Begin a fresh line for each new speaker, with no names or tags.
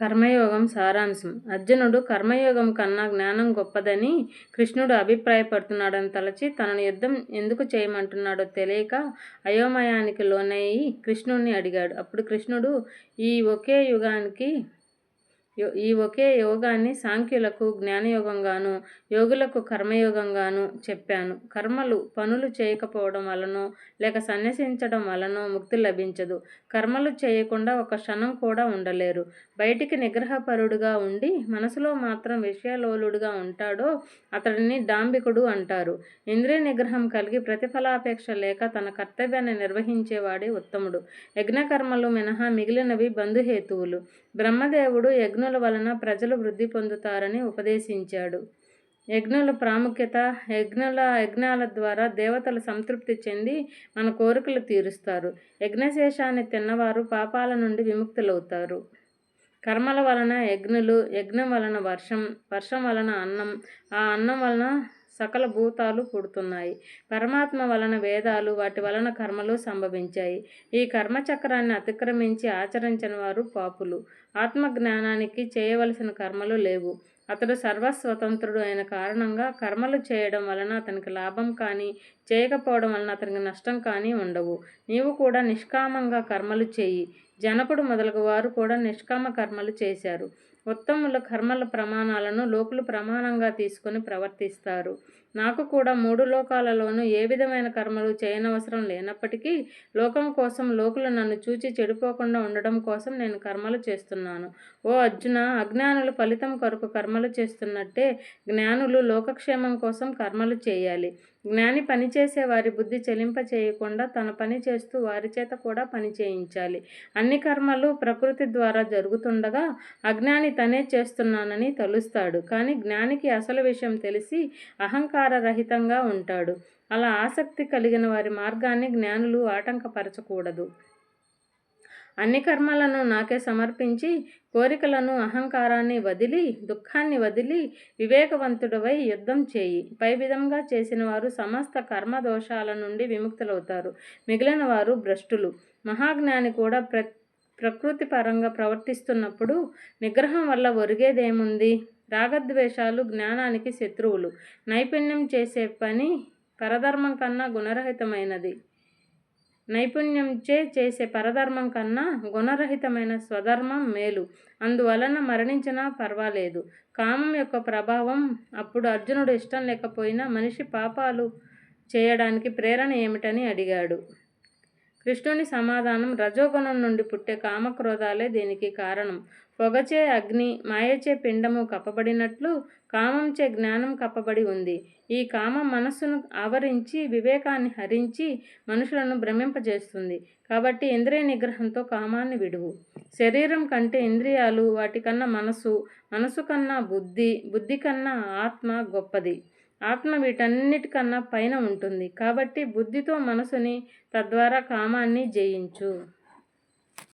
కర్మయోగం సారాంశం అర్జునుడు కర్మయోగం కన్నా జ్ఞానం గొప్పదని కృష్ణుడు అభిప్రాయపడుతున్నాడని తలచి తనను యుద్ధం ఎందుకు చేయమంటున్నాడో తెలియక అయోమయానికి లోనయ్యి కృష్ణుడిని అడిగాడు అప్పుడు కృష్ణుడు ఈ ఒకే యుగానికి ఈ ఒకే యోగాన్ని సాంఖ్యులకు జ్ఞానయోగంగాను యోగులకు కర్మయోగంగాను చెప్పాను కర్మలు పనులు చేయకపోవడం వలనో లేక సన్యసించడం వలనో ముక్తి లభించదు కర్మలు చేయకుండా ఒక క్షణం కూడా ఉండలేరు బయటికి నిగ్రహపరుడుగా ఉండి మనసులో మాత్రం విషయలోలుడుగా ఉంటాడో అతడిని డాంబికుడు అంటారు ఇంద్రియ నిగ్రహం కలిగి ప్రతిఫలాపేక్ష లేక తన కర్తవ్యాన్ని నిర్వహించేవాడే ఉత్తముడు యజ్ఞకర్మలు మినహా మిగిలినవి బంధుహేతువులు బ్రహ్మదేవుడు యజ్ఞ యజ్ఞముల వలన ప్రజలు వృద్ధి పొందుతారని ఉపదేశించాడు యజ్ఞాల ప్రాముఖ్యత యజ్ఞల యజ్ఞాల ద్వారా దేవతలు సంతృప్తి చెంది మన కోరికలు తీరుస్తారు యజ్ఞశేషాన్ని తిన్నవారు పాపాల నుండి విముక్తులవుతారు కర్మల వలన యజ్ఞులు యజ్ఞం వలన వర్షం వర్షం వలన అన్నం ఆ అన్నం వలన సకల భూతాలు పుడుతున్నాయి పరమాత్మ వలన వేదాలు వాటి వలన కర్మలు సంభవించాయి ఈ కర్మచక్రాన్ని అతిక్రమించి ఆచరించని వారు పాపులు ఆత్మజ్ఞానానికి చేయవలసిన కర్మలు లేవు అతడు సర్వస్వతంత్రుడు అయిన కారణంగా కర్మలు చేయడం వలన అతనికి లాభం కానీ చేయకపోవడం వలన అతనికి నష్టం కానీ ఉండవు నీవు కూడా నిష్కామంగా కర్మలు చేయి జనకుడు మొదలగు వారు కూడా నిష్కామ కర్మలు చేశారు ఉత్తముల కర్మల ప్రమాణాలను లోకులు ప్రమాణంగా తీసుకుని ప్రవర్తిస్తారు నాకు కూడా మూడు లోకాలలోనూ ఏ విధమైన కర్మలు చేయనవసరం లేనప్పటికీ లోకం కోసం లోకులు నన్ను చూచి చెడిపోకుండా ఉండడం కోసం నేను కర్మలు చేస్తున్నాను ఓ అర్జున అజ్ఞానులు ఫలితం కొరకు కర్మలు చేస్తున్నట్టే జ్ఞానులు లోకక్షేమం కోసం కర్మలు చేయాలి జ్ఞాని పనిచే వారి బుద్ధి చెలింప చేయకుండా తన పని చేస్తూ వారి చేత కూడా పని చేయించాలి అన్ని కర్మలు ప్రకృతి ద్వారా జరుగుతుండగా అజ్ఞాని తనే చేస్తున్నానని తలుస్తాడు కానీ జ్ఞానికి అసలు విషయం తెలిసి అహంకార రహితంగా ఉంటాడు అలా ఆసక్తి కలిగిన వారి మార్గాన్ని జ్ఞానులు ఆటంకపరచకూడదు అన్ని కర్మలను నాకే సమర్పించి కోరికలను అహంకారాన్ని వదిలి దుఃఖాన్ని వదిలి వివేకవంతుడవై యుద్ధం చేయి పై విధంగా చేసిన వారు సమస్త కర్మ దోషాల నుండి విముక్తులవుతారు మిగిలిన వారు భ్రష్టులు మహాజ్ఞాని కూడా ప్ర ప్రకృతి పరంగా ప్రవర్తిస్తున్నప్పుడు నిగ్రహం వల్ల ఒరిగేదేముంది రాగద్వేషాలు జ్ఞానానికి శత్రువులు నైపుణ్యం చేసే పని పరధర్మం కన్నా గుణరహితమైనది నైపుణ్యంచే చేసే పరధర్మం కన్నా గుణరహితమైన స్వధర్మం మేలు అందువలన మరణించినా పర్వాలేదు కామం యొక్క ప్రభావం అప్పుడు అర్జునుడు ఇష్టం లేకపోయినా మనిషి పాపాలు చేయడానికి ప్రేరణ ఏమిటని అడిగాడు కృష్ణుని సమాధానం రజోగుణం నుండి పుట్టే కామక్రోధాలే దీనికి కారణం పొగచే అగ్ని మాయచే పిండము కప్పబడినట్లు కామంచే జ్ఞానం కప్పబడి ఉంది ఈ కామం మనస్సును ఆవరించి వివేకాన్ని హరించి మనుషులను భ్రమింపజేస్తుంది కాబట్టి ఇంద్రియ నిగ్రహంతో కామాన్ని విడువు శరీరం కంటే ఇంద్రియాలు వాటికన్నా మనసు మనసు కన్నా బుద్ధి బుద్ధి కన్నా ఆత్మ గొప్పది ఆత్మ వీటన్నిటికన్నా పైన ఉంటుంది కాబట్టి బుద్ధితో మనసుని తద్వారా కామాన్ని జయించు